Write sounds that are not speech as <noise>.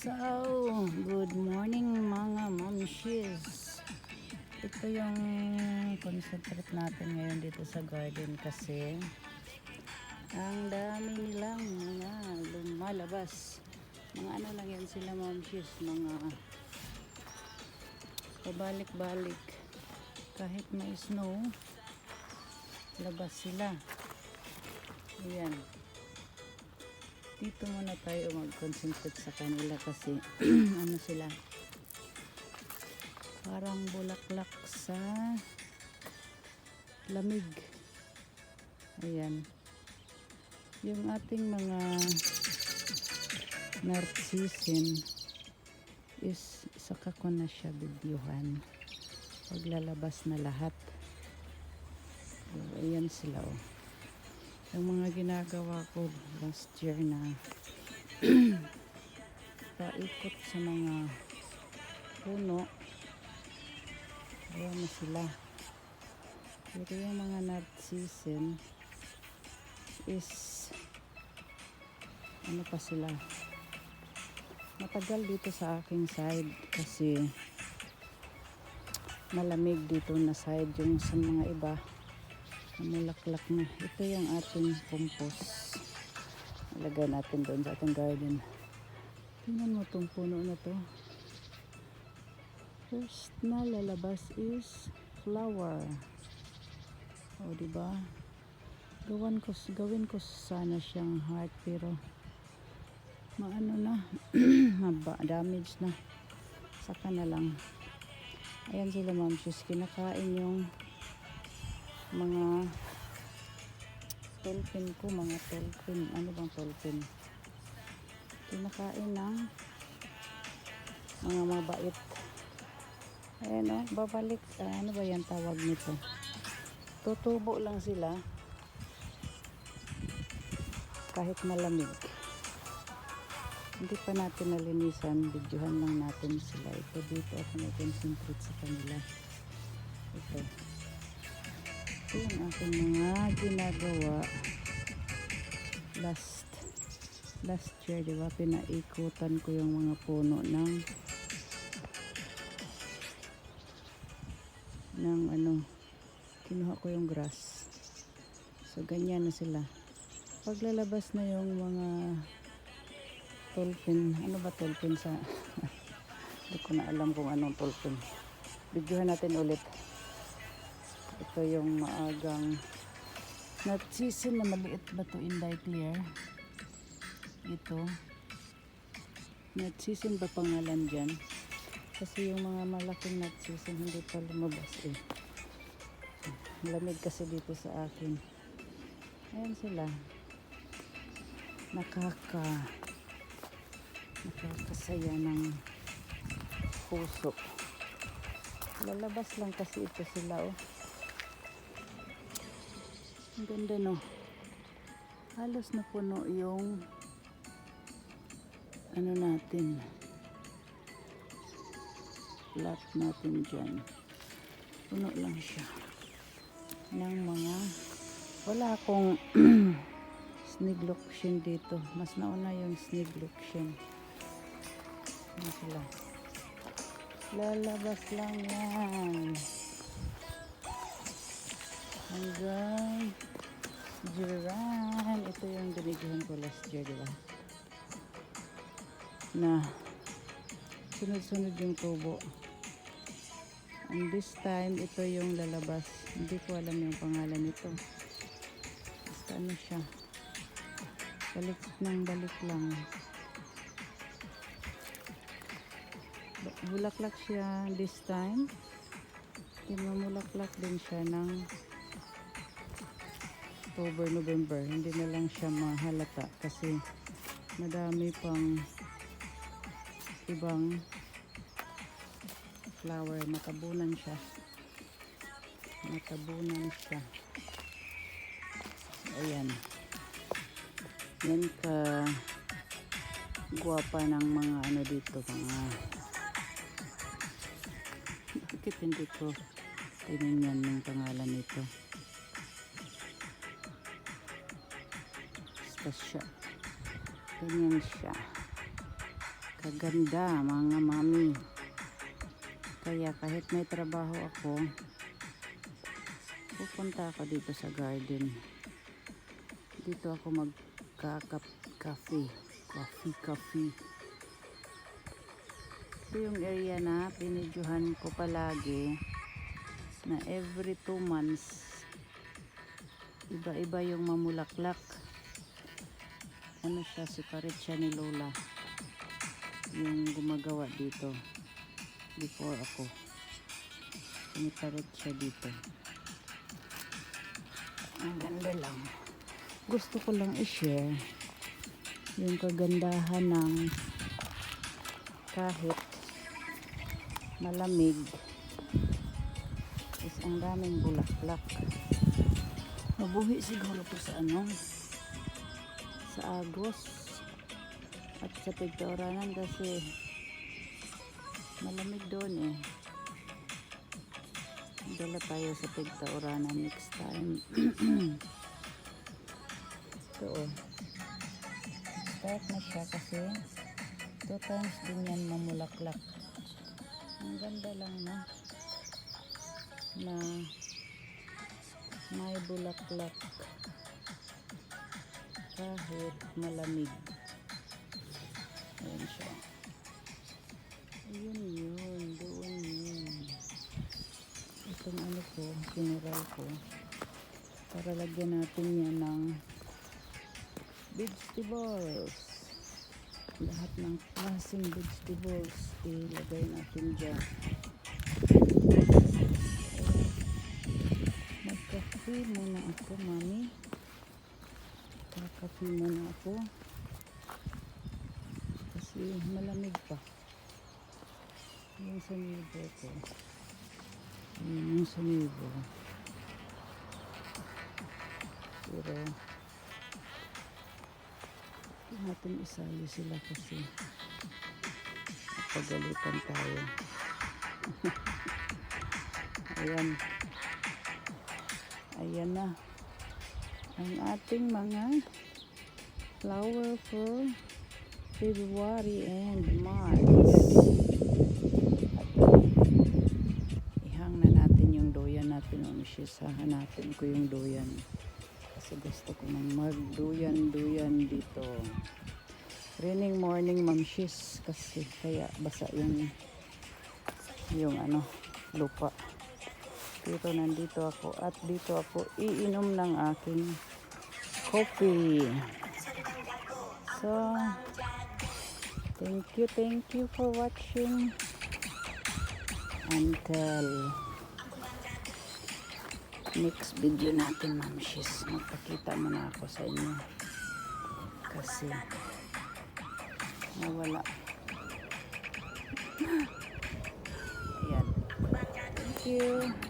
So, good morning mga mamshis. Ito yung concentrate natin ngayon dito sa garden kasi ang dami nilang mga lumalabas. Mga ano lang yan sila mamshis, mga pabalik-balik. Kahit may snow, labas sila. Ayan dito muna tayo mag-concentrate sa kanila kasi <clears throat> ano sila. Parang bulaklak sa lamig. Ayan. Yung ating mga narcissism is saka ko na siya videohan. Paglalabas na lahat. Ayan sila oh yung mga ginagawa ko last year na <clears throat> paikot sa mga puno ayan na sila. Pero yung mga narcissism is ano pa sila? Matagal dito sa aking side kasi malamig dito na side yung sa mga iba namulaklak na. Ito yung ating compost. Ilagay natin doon sa ating garden. Tingnan mo itong puno na to. First na lalabas is flower. O, di ba? Gawan ko, gawin ko sana siyang heart pero maano na <clears throat> maba, damage na saka na lang ayan sila ma'am sis kinakain yung mga tolpin ko, mga tolpin. Ano bang tolpin? Kinakain ng mga mabait. Ayan o, babalik. ah, ano ba yan tawag nito? Tutubo lang sila kahit malamig. Hindi pa natin nalinisan, videohan lang natin sila. Ito dito ako na-concentrate sa kanila. Ito ito yung mga ginagawa. Last last year diba pinaikutan ko yung mga puno ng ng ano kinuha ko yung grass. So ganyan na sila. Paglalabas na yung mga tolpin ano ba tolpin sa <laughs> hindi ko na alam kung anong tolpin videohan natin ulit ito yung maagang narcissism na maliit ba to Inday Clear ito. Narcissism ba pangalan dyan. Kasi yung mga malaking narcissism hindi pa lumabas eh. Lamig kasi dito sa akin. Ayan sila. Nakaka nakakasaya ng puso. Lalabas lang kasi ito sila oh ang ganda no. Halos na puno yung ano natin. Lot natin dyan. Puno lang siya. Ng mga wala akong <clears throat> snake lotion dito. Mas nauna yung snake lotion. Ano sila? Lalabas lang yan. Hanggang Jiran. Ito yung binigyan ko last year, di ba? Na sunod-sunod yung tubo. And this time, ito yung lalabas. Hindi ko alam yung pangalan nito. Basta ano siya. Balik ng balik lang. Bulaklak siya this time. Timamulaklak din siya ng October, November, hindi na lang siya mahalata kasi madami pang ibang flower. Matabunan siya. Matabunan siya. Ayan. Yan ka guwapa ng mga ano dito, mga <laughs> bakit hindi ko tinignan yung pangalan nito. Basta siya. Ganyan siya. kaganda mga mami. Kaya kahit may trabaho ako, pupunta ako dito sa garden. Dito ako magkakap-cafe. Coffee, coffee. Ito yung area na pinidyohan ko palagi na every two months iba-iba yung mamulaklak. Ano siya, si siya ni Lola. Yung gumagawa dito. Before ako. Siniparit siya dito. Ang ganda lang. Gusto ko lang i-share yung kagandahan ng kahit malamig is ang daming bulaklak. Mabuhi siguro to sa ano sa Agos at sa Pigtauranan kasi malamig doon eh. Dala tayo sa Pigtauranan next time. <clears throat> Ito oh. Start na siya kasi two times din yan mamulaklak. Ang ganda lang na na may bulaklak kahit malamig. Ayan siya. Ayun yun, doon yun. Itong ano ko, kinural ko. Para lagyan natin yan ng vegetables. Lahat ng klaseng vegetables ilagay natin dyan. Magkape muna ako, mami. Kakape muna ako. Kasi malamig pa. Yung sa nibo ko. Yun yung sa nibo. Pero, natin isali sila kasi pagalitan tayo. <laughs> Ayan. Ayan na. Ang ating mga flower for February and March. Ihang na natin yung doyan natin. Umisisahan natin ko yung doyan. Kasi gusto ko nang magduyan-duyan dito. Raining morning mamshis kasi kaya basa yung yung ano lupa. Pero nandito ako at dito ako iinom ng aking coffee. So, thank you, thank you for watching. Until next video natin, Ma'am Shis. Magpakita muna ako sa inyo. Kasi, nawala. <laughs> Ayan. Thank you.